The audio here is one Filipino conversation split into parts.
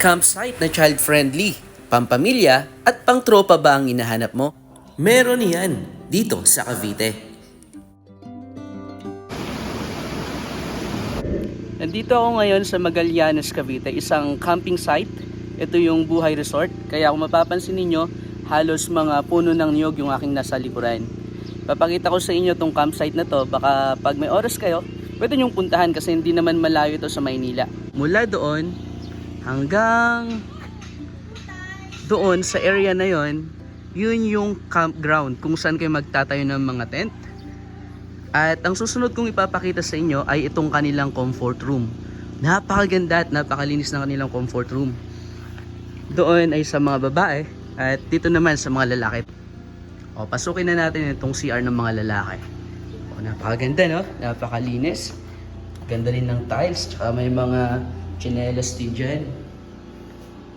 Campsite na child-friendly, pampamilya at pangtropa ba ang hinahanap mo? Meron yan dito sa Cavite. Nandito ako ngayon sa Magallanes, Cavite, isang camping site. Ito yung Buhay Resort. Kaya kung mapapansin ninyo, halos mga puno ng niyog yung aking nasa likuran. Papakita ko sa inyo tong campsite na to. Baka pag may oras kayo, pwede nyong puntahan kasi hindi naman malayo ito sa Maynila. Mula doon hanggang doon sa area na yon, yun yung campground kung saan kayo magtatayo ng mga tent. At ang susunod kong ipapakita sa inyo ay itong kanilang comfort room. Napakaganda at napakalinis ng kanilang comfort room. Doon ay sa mga babae at dito naman sa mga lalaki. O, pasukin na natin itong CR ng mga lalaki. O, napakaganda no? Napakalinis. Ganda rin ng tiles. Tsaka may mga chinelas din dyan.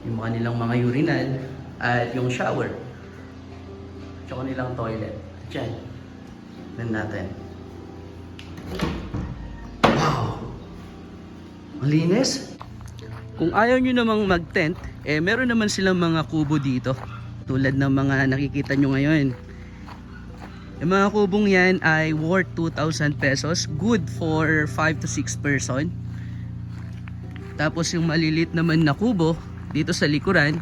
Yung mga nilang mga urinal. At yung shower. Tsaka nilang toilet. Dyan. Tignan natin. Wow! Ang linis! Kung ayaw nyo namang mag-tent, eh meron naman silang mga kubo dito. Tulad ng mga nakikita nyo ngayon. Yung mga kubong yan ay worth 2,000 pesos. Good for 5 to 6 person. Tapos yung malilit naman na kubo, dito sa likuran,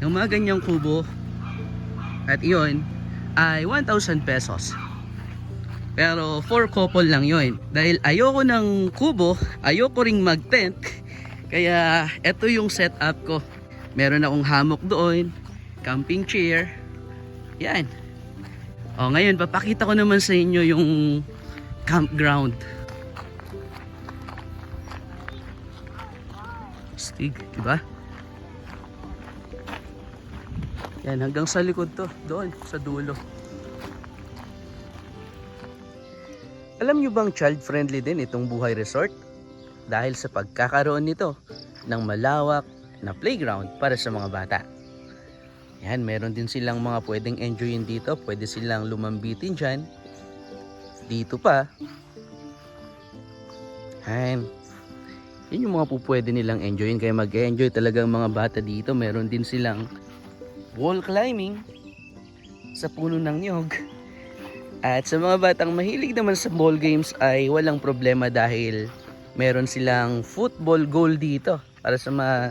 yung mga ganyang kubo, at iyon, ay 1,000 pesos. Pero for couple lang yon Dahil ayoko ng kubo, ayoko ring mag-tent. Kaya ito yung setup ko. Meron akong hammock doon, camping chair. Yan. O ngayon, papakita ko naman sa inyo yung campground. Stig, diba? Yan, hanggang sa likod to. Doon, sa dulo. Alam nyo bang child-friendly din itong Buhay Resort? Dahil sa pagkakaroon nito ng malawak na playground para sa mga bata. Yan, meron din silang mga pwedeng enjoyin dito. Pwede silang lumambitin dyan. Dito pa. Yan. Yun yung mga po pwede nilang enjoyin. Kaya mag-enjoy talaga ang mga bata dito. Meron din silang wall climbing sa puno ng niyog. At sa mga batang mahilig naman sa ball games ay walang problema dahil meron silang football goal dito para sa mga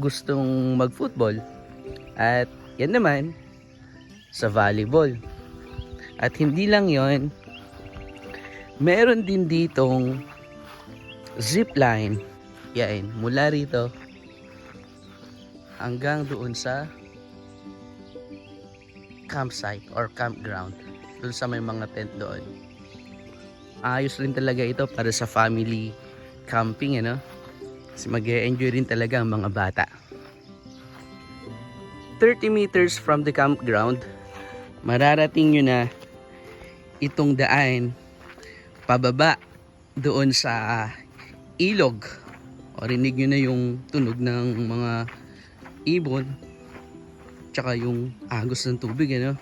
gustong mag-football. At yan naman sa volleyball. At hindi lang yon meron din ditong zip line. Yan, mula rito hanggang doon sa campsite or campground doon sa may mga tent doon. Ayos rin talaga ito para sa family camping ano kasi mag enjoy rin talaga ang mga bata. 30 meters from the campground mararating nyo na itong daan pababa doon sa ilog rinig nyo na yung tunog ng mga ibon tsaka yung agos ng tubig ano?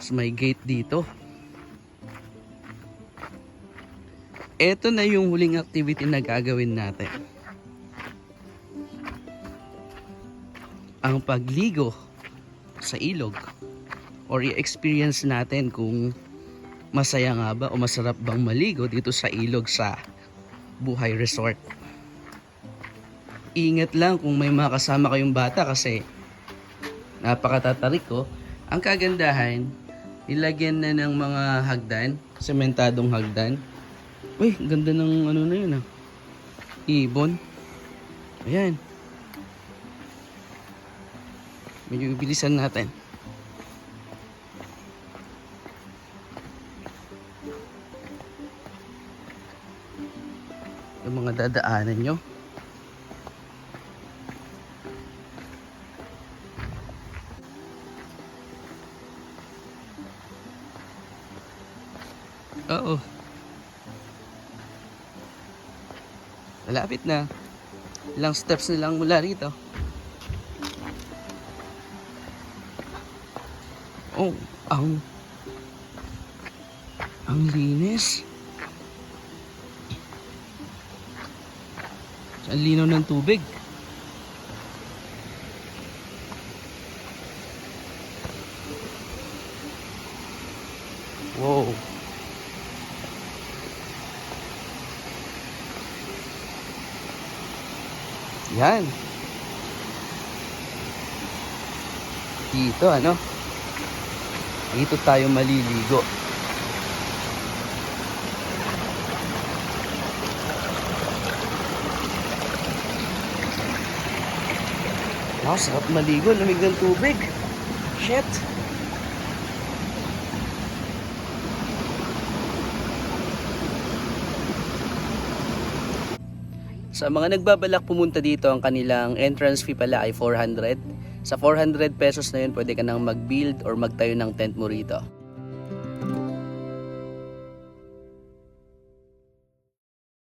So may gate dito. Eto na yung huling activity na gagawin natin. Ang pagligo sa ilog or i-experience natin kung masaya nga ba o masarap bang maligo dito sa ilog sa Buhay Resort ingat lang kung may mga kasama kayong bata kasi napakatatarik ko. Ang kagandahan, nilagyan na ng mga hagdan, sementadong hagdan. Uy, ganda ng ano na yun ah. Ibon. Ayan. Medyo bilisan natin. Yung mga dadaanan nyo. Oo. Malapit na. Ilang steps na lang mula rito. Oh, ang ang linis. Ang linaw ng tubig. Whoa. Yan. Dito, ano? Dito tayo maliligo. Wow, sarap maligo. Lamig ng tubig. Shit. Sa mga nagbabalak pumunta dito, ang kanilang entrance fee pala ay 400. Sa 400 pesos na yun, pwede ka nang mag-build or magtayo ng tent mo rito.